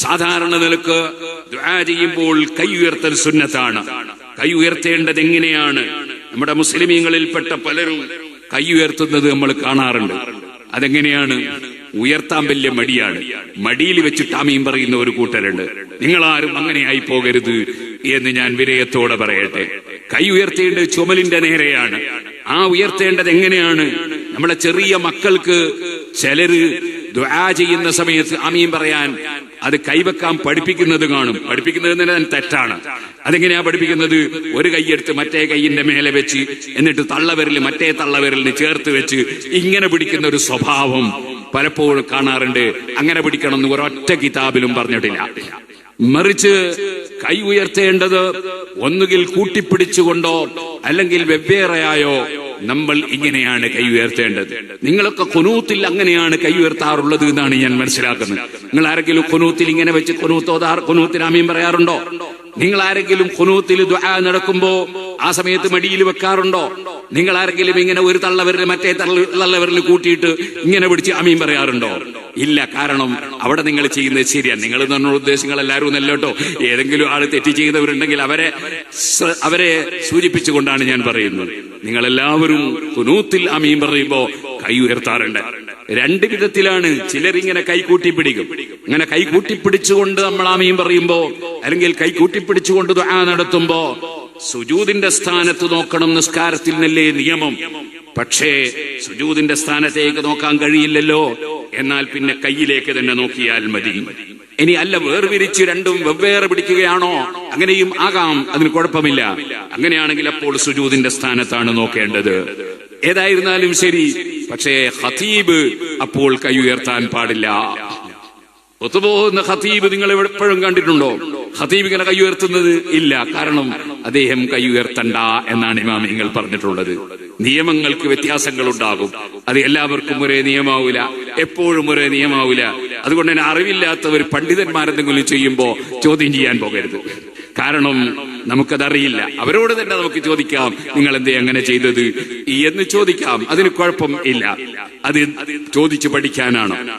സാധാരണ നിലയ്ക്ക് ദുആ ചെയ്യുമ്പോൾ കൈ ഉയർത്തൽ സുന്നത്താണ്. കൈ ഉയർത്തേണ്ടത് എങ്ങനെയാണ്? നമ്മുടെ മുസ്ലിമീങ്ങളിൽപ്പെട്ട പലരും കൈ ഉയർത്തുന്നത് നമ്മൾ കാണാറുണ്ട്. അതെങ്ങനെയാണ്? ഉയർത്താൻ വലിയ മടിയാണ്. മടിയിൽ വെച്ചിട്ട് ആമീൻ പറയുന്ന ഒരു കൂട്ടരുണ്ട്. നിങ്ങളാരും അങ്ങനെയായി പോകരുത് എന്ന് ഞാൻ വിനയത്തോടെ പറയട്ടെ. കൈ ഉയർത്തേണ്ടത് ചുമലിന്റെ നേരെയാണ്. ആ ഉയർത്തേണ്ടത് എങ്ങനെയാണ്? നമ്മളെ ചെറിയ മക്കൾക്ക് ചിലര് ദുആ ചെയ്യുന്ന സമയത്ത് അമീൻ പറയാൻ അത് കൈവെക്കാൻ പഠിപ്പിക്കുന്നത് കാണും. പഠിപ്പിക്കുന്നത് തന്നെ തെറ്റാണ്. അതെങ്ങനെയാ പഠിപ്പിക്കുന്നത്? ഒരു കൈയെടുത്ത് മറ്റേ കൈയിന്റെ മേലെ വെച്ച് എന്നിട്ട് തള്ളവരിൽ മറ്റേ തള്ളവരലിന് ചേർത്ത് വെച്ച് ഇങ്ങനെ പിടിക്കുന്ന ഒരു സ്വഭാവം പലപ്പോഴും കാണാറുണ്ട്. അങ്ങനെ പിടിക്കണം എന്ന് ഒരൊറ്റ കിതാബിലും പറഞ്ഞിട്ടില്ല. മറിച്ച് കൈ ഉയർത്തേണ്ടത് ഒന്നുകിൽ കൂട്ടിപ്പിടിച്ചുകൊണ്ടോ അല്ലെങ്കിൽ വെവ്വേറെയായോ നമ്മൾ ഇങ്ങനെയാണ് കൈ ഉയർത്തേണ്ടത്. നിങ്ങളൊക്കെ കുനൂത്തിൽ അങ്ങനെയാണ് കൈ ഉയർത്താറുള്ളത് എന്നാണ് ഞാൻ മനസ്സിലാക്കുന്നത്. നിങ്ങൾ ആരെങ്കിലും കുനൂത്തിൽ ഇങ്ങനെ വെച്ച് കുനൂത്തോതാർ കുനൂത്തിന് ആമീൻ പറയാറുണ്ടോ? നിങ്ങൾ ആരെങ്കിലും കുനൂത്തിൽ നടക്കുമ്പോ ആ സമയത്ത് മടിയിൽ വെക്കാറുണ്ടോ? നിങ്ങൾ ആരെങ്കിലും ഇങ്ങനെ ഒരു തള്ളവരിൽ മറ്റേ തള്ളവരിൽ കൂട്ടിയിട്ട് ഇങ്ങനെ പിടിച്ച് അമീൻ പറയാറുണ്ടോ? ഇല്ല കാരണം അവിടെ നിങ്ങൾ ചെയ്യുന്നത് ശരിയാണ് നിങ്ങൾ എന്നുള്ള ഉദ്ദേശങ്ങൾ എല്ലാവരും ഒന്നല്ല കേട്ടോ. ഏതെങ്കിലും ആൾ തെറ്റ് ചെയ്യുന്നവരുണ്ടെങ്കിൽ അവരെ അവരെ സൂചിപ്പിച്ചുകൊണ്ടാണ് ഞാൻ പറയുന്നത്. നിങ്ങൾ എല്ലാവരും കുനൂത്തിൽ അമീൻ പറയുമ്പോ കൈ ഉയർത്താറുണ്ട്. രണ്ട് വിധത്തിലാണ് ചിലർ ഇങ്ങനെ കൈ കൂട്ടിപ്പിടിക്കും. ഇങ്ങനെ കൈ കൂട്ടിപ്പിടിച്ചുകൊണ്ട് നമ്മൾ ആമീൻ പറയുമ്പോ അല്ലെങ്കിൽ കൈ കൂട്ടിപ്പിടിച്ചുകൊണ്ട് ദുആ നടത്തുമ്പോ സുജൂതിന്റെ സ്ഥാനത്ത് നോക്കണം നിസ്കാരത്തിൽ നിന്നല്ലേ നിയമം. പക്ഷേ സുജൂതിന്റെ സ്ഥാനത്തേക്ക് നോക്കാൻ കഴിയില്ലല്ലോ. എന്നാൽ പിന്നെ കയ്യിലേക്ക് തന്നെ നോക്കിയാൽ മതി. ഇനി അല്ല വേർതിരിച്ച് രണ്ടും വെവ്വേറെ പിടിക്കുകയാണോ? അങ്ങനെയും ആകാം അതിന് കുഴപ്പമില്ല. അങ്ങനെയാണെങ്കിൽ അപ്പോൾ സുജൂദിന്റെ സ്ഥാനത്താണ് നോക്കേണ്ടത്. ഏതായിരുന്നാലും ശരി പക്ഷേ ഹതീബ് അപ്പോൾ കൈ ഉയർത്താൻ പാടില്ല. ഒത്തുപോകുന്ന ഹതീബ് നിങ്ങൾ എപ്പോഴും കണ്ടിട്ടുണ്ടോ? ഹതീബ് ഇങ്ങനെ കൈ ഉയർത്തുന്നത് ഇല്ല. കാരണം അദ്ദേഹം കൈ ഉയർത്തണ്ട എന്നാണ് ഇമാമിങ്ങൾ പറഞ്ഞിട്ടുള്ളത്. നിയമങ്ങൾക്ക് വ്യത്യാസങ്ങൾ ഉണ്ടാകും അത് എല്ലാവർക്കും ഒരേ നിയമാവൂല. എപ്പോഴും ഒരേ നിയമാവൂല. അതുകൊണ്ട് തന്നെ അറിവില്ലാത്തവർ പണ്ഡിതന്മാരെന്തെങ്കിലും ചെയ്യുമ്പോ ചോദ്യം ചെയ്യാൻ പോകരുത്. കാരണം നമുക്കതറിയില്ല. അവരോട് തന്നെ നമുക്ക് ചോദിക്കാം നിങ്ങൾ എന്തേ അങ്ങനെ ചെയ്തത്? എന്ന് ചോദിക്കാം. അതിന് കുഴപ്പം ഇല്ല. അത് ചോദിച്ചു പഠിക്കാനാണ്.